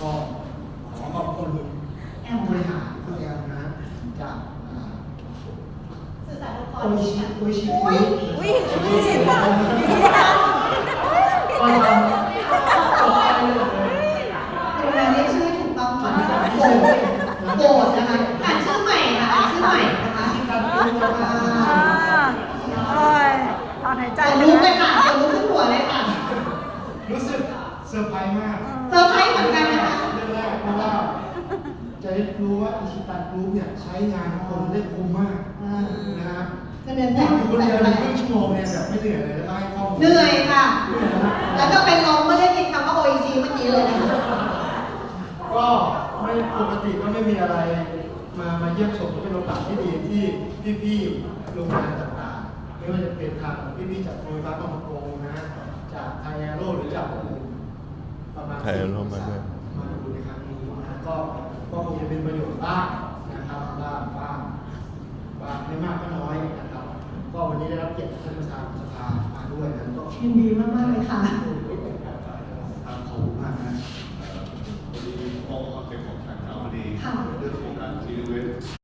ก็ขอขอบคุณแอมบริหารคุณแอมนะจากอ่าสื่อสารองค์กรโอชิโอชิอุ้ยอุ้ยอุ้ยเห็นป่ะก็ทำต่อชื่อถูกต้องก่อนนะคะโบสนะคะอ่านชื่อใหม่ค่ะอ่านชื่อใหม่นะคะโอ้ยถอนหายใจรู้ไปค่ะจะรู้ขึ้นหัวเลยค่ะ รู้สึกเซอร์ไพรส์มาก เซอร์ไพรส์เหมือนกันนะคะ เรื่องแรกเพราะว่า จะได้รู้ว่าอิชิตันกรุ๊ปเนี่ยใช้งานคนได้คุ้มมากอ่านะฮะเงินเดือนแสแต่นคนเดียวในครึ่งชั่วโมงเนี่ยแบบไม่เหนื่อยเลยแล้วก็ให้ข้อมูลเหนื่อยค่ะแล้วก็เป็นลมเมื่อได้ยินคำว่า OEC เมื่อกี้เลยนะคะก็ไม่ปกติก็ไม่มีอะไร มามาเยี่ยมชมก็เป็นโอกาสที่ดีที่พี่ๆโรงงานต่างๆไม่ว่าจะเป็นทางพี่ๆจากโรงไฟฟ้าบางประกงนะฮะจากไทยแอโร่หรือจากอื่นประมาณไทยแอโร่มาด้วย มาดูในครั้งนี้นะก็ก็คง จะเป็นประโยชน์บ้างนะครับบ้างบ้างบ้างไม่มากก็น้อยนะครับ ก็วันนี้ได้รับเกียรติจากท่านประธานสภามาด้วยนะก็ยินดีมากๆเลยค่ะขอบคุณมากนะพอดีมองคอนเซ็ปต์ของทางเราพอดีค่ะ เรื่องของการซีเวส